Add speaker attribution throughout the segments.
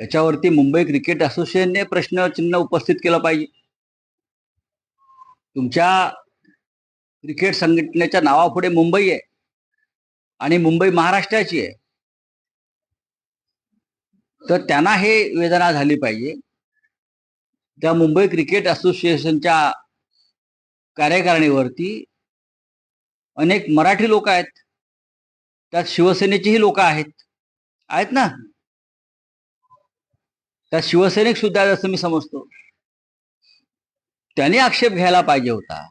Speaker 1: याच्यावरती मुंबई क्रिकेट असोसिएशनने प्रश्नचिन्ह उपस्थित केलं पाहिजे. तुमच्या क्रिकेट संघटनेच्या नावापुढे मुंबई आहे आणि मुंबई महाराष्ट्राची आहे. तर त्यांना हे वेदना झाली पाहिजे. त्या मुंबई क्रिकेट असोसिएशनच्या कार्यकारिणीवरती अनेक मराठी लोक आहेत. त्यात शिवसेनेचीही लोक आहेत. आहेत ना? त्या शिवसैनिक सुद्धा जसं असं मी समजतो त्यांनी आक्षेप घ्यायला पाहिजे होता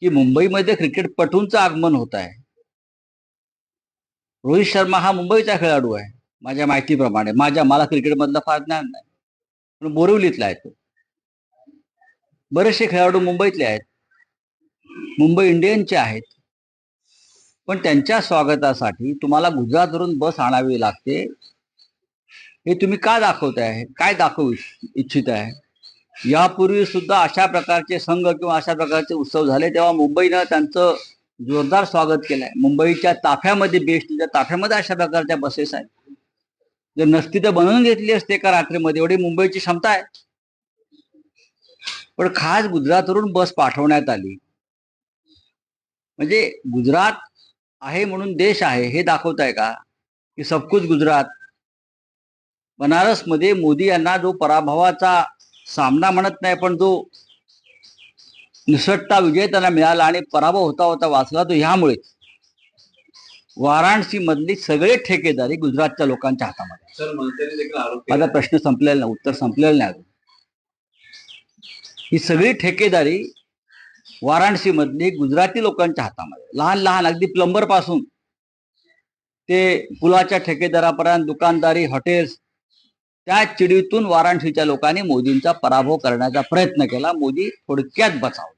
Speaker 1: की मुंबईमध्ये क्रिकेटपटूंचं आगमन होत आहे. रोहित शर्मा हा मुंबईचा खेळाडू आहे माझ्या माहितीप्रमाणे. माझ्या मला क्रिकेटमधलं फार ज्ञान नाही. पण बोरिवलीतला आहे तो. बरेचसे खेळाडू मुंबईतले आहेत. मुंबई इंडियनचे आहेत. पण त्यांच्या स्वागतासाठी तुम्हाला गुजरातवरून बस आणावी लागते. हे तुम्ही का दाखवताय? काय दाखवू इच्छित आहे? यापूर्वी सुद्धा अशा प्रकारचे संघ किंवा अशा प्रकारचे उत्सव झाले तेव्हा मुंबईनं त्यांचं जोरदार स्वागत केलंय. मुंबईच्या ताफ्यामध्ये बेस्टच्या ताफ्यामध्ये अशा प्रकारच्या बसेस आहेत. जर नसती तर बनवून घेतली असते का रात्रीमध्ये एवढी मुंबईची क्षमता आहे. पण खास गुजरातवरून बस पाठवण्यात आली. म्हणजे गुजरात आहे म्हणून देश आहे हे दाखवताय का? की सबकुच गुजरात बनारसमध्ये मोदी यांना जो पराभवाचा सामना म्हणत नाही पण जो निसटता विजय त्यांना मिळाला आणि पराभव होता होता वाचला तो ह्यामुळे वाराणसी मधली सगळे ठेकेदारी गुजरातच्या लोकांच्या हातामध्ये. माझा प्रश्न संपलेला नाही उत्तर संपलेलं नाही अजून. ही सगळी ठेकेदारी वाराणसी मधली गुजराती लोकांच्या हातामध्ये. लहान लहान अगदी प्लंबरपासून ते पुलाच्या ठेकेदारापर्यंत दुकानदारी हॉटेल्स त्या चिडीतून वाराणसीच्या लोकांनी मोदींचा पराभव करण्याचा प्रयत्न केला. मोदी थोडक्यात बचावले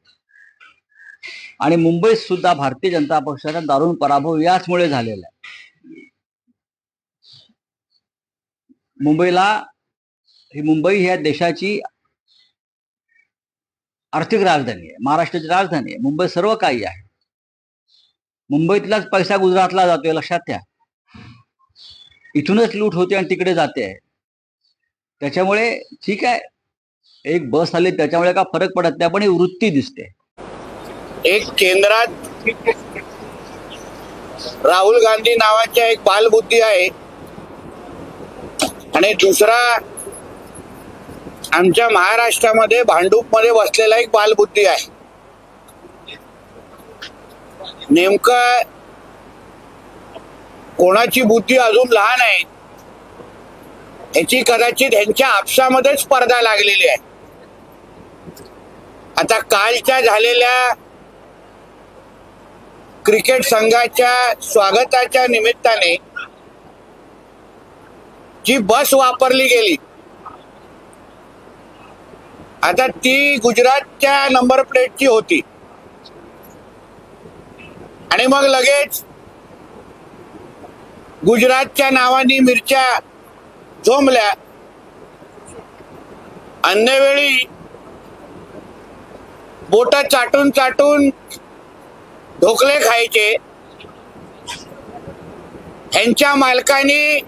Speaker 1: आणि मुंबईत सुद्धा भारतीय जनता पक्षाचा दारुण पराभव याचमुळे झालेला आहे. मुंबईला ही मुंबई ह्या देशाची आर्थिक राजधानी आहे महाराष्ट्राची राजधानी आहे. मुंबई सर्व काही आहे. मुंबईतलाच पैसा गुजरातला जातोय लक्षात घ्या इथूनच लूट होते आणि तिकडे जाते. आहे त्याच्यामुळे ठीक आहे. एक बस आली त्याच्यामुळे का फरक पडत नाही पण ही वृत्ती दिसते.
Speaker 2: एक केंद्रात राहुल गांधी नावाच्या एक बालबुद्धी आहे. आणि दुसरा आमच्या महाराष्ट्रामध्ये भांडूपमध्ये बसलेला एक बालबुद्धी आहे. नेमकं कोणाची बुद्धी अजून लहान आहे? याची कदाचित ह्यांच्या आपसामध्ये स्पर्धा लागलेली आहे. आता कालच्या झालेल्या क्रिकेट संघाच्या स्वागताच्या निमित्ताने जी बस वापरली गेली आता ती गुजरातच्या नंबर प्लेटची होती. आणि मग लगेच गुजरातच्या नावाने मिरच्या झोंबल्या अन्यवेळी बोट चाटून चाटून ढोकले खायचे. ह्यांच्या मालकाने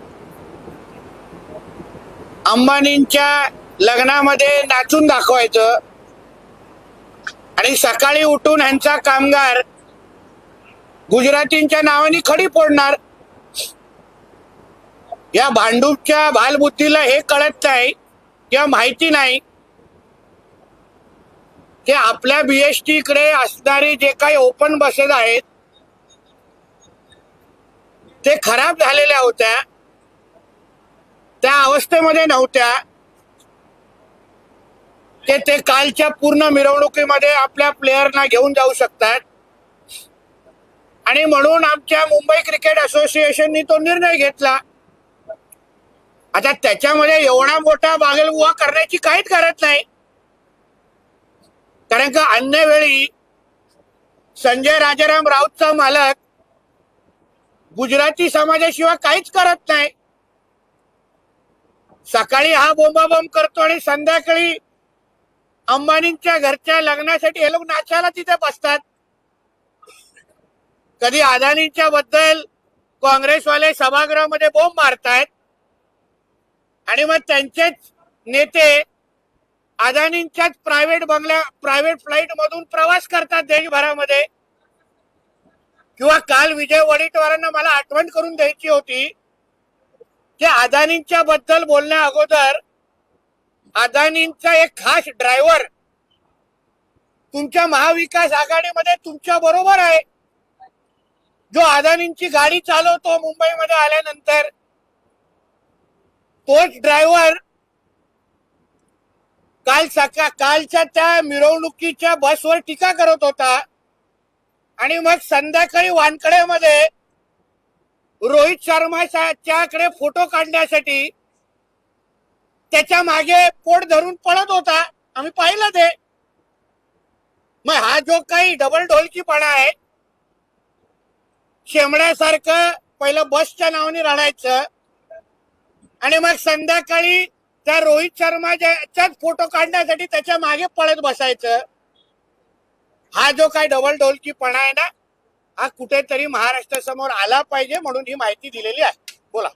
Speaker 2: अंबानींच्या लग्नामध्ये नाचून दाखवायचं. आणि सकाळी उठून ह्यांचा कामगार गुजरातींच्या नावाने खडी फोडणार. या भांडूपच्या बालबुद्धीला हे कळत नाही किंवा माहिती नाही की आपल्या बीएसटी कडे असणारे जे काही ओपन बसेस आहेत ते खराब झालेल्या होत्या त्या अवस्थेमध्ये नव्हत्या ते ते कालच्या पूर्ण मिरवणुकीमध्ये आपल्या प्लेयरना घेऊन जाऊ शकतात. आणि म्हणून आमच्या मुंबई क्रिकेट असोसिएशननी तो निर्णय घेतला. आता त्याच्यामध्ये एवढा मोठा बागलबुवा करण्याची काहीच गरज नाही. कारण का अन्य वेळी संजय राजाराम राऊतचा मालक गुजराती समाजाशिवाय काहीच करत नाही. सकाळी हा बोंबाबोंब करतो आणि संध्याकाळी अंबानींच्या घरच्या लग्नासाठी हे लोक नाचायला तिथे बसतात. कधी अदानींच्या बद्दल काँग्रेसवाले सभागृहामध्ये बोंब मारतायत. आणि मग त्यांचेच नेते अदानींच्याच प्रायव्हेट बंगल्या प्रायव्हेट फ्लाईट मधून प्रवास करतात देशभरामध्ये. किंवा काल विजय वडेट्टीवारांना मला आठवण करून द्यायची होती की अदानींच्या बद्दल बोलण्या अगोदर अदानींचा एक खास ड्रायव्हर तुमच्या महाविकास आघाडीमध्ये तुमच्या बरोबर आहे. जो अदानींची गाडी चालवतो मुंबईमध्ये आल्यानंतर कोच ड्रायव्हर काल सका कालच्या त्या मिरवणुकीच्या बसवर टीका करत होता. आणि मग संध्याकाळी वानकड्यामध्ये रोहित शर्माच्याकडे फोटो काढण्यासाठी त्याच्यामागे पोट धरून पळत होता. आम्ही पाहिलं ते. मग हा जो काही डबल ढोलकीपणा आहे शेमड्यासारखं पहिलं बसच्या नावाने रडायचं आणि मग संध्याकाळी त्या रोहित शर्माच्याच फोटो काढण्यासाठी त्याच्यामागे पळत बसायचं. हा जो काय डबल ढोलकीपणा आहे ना हा कुठेतरी महाराष्ट्रासमोर आला पाहिजे म्हणून ही माहिती दिलेली आहे. बोला.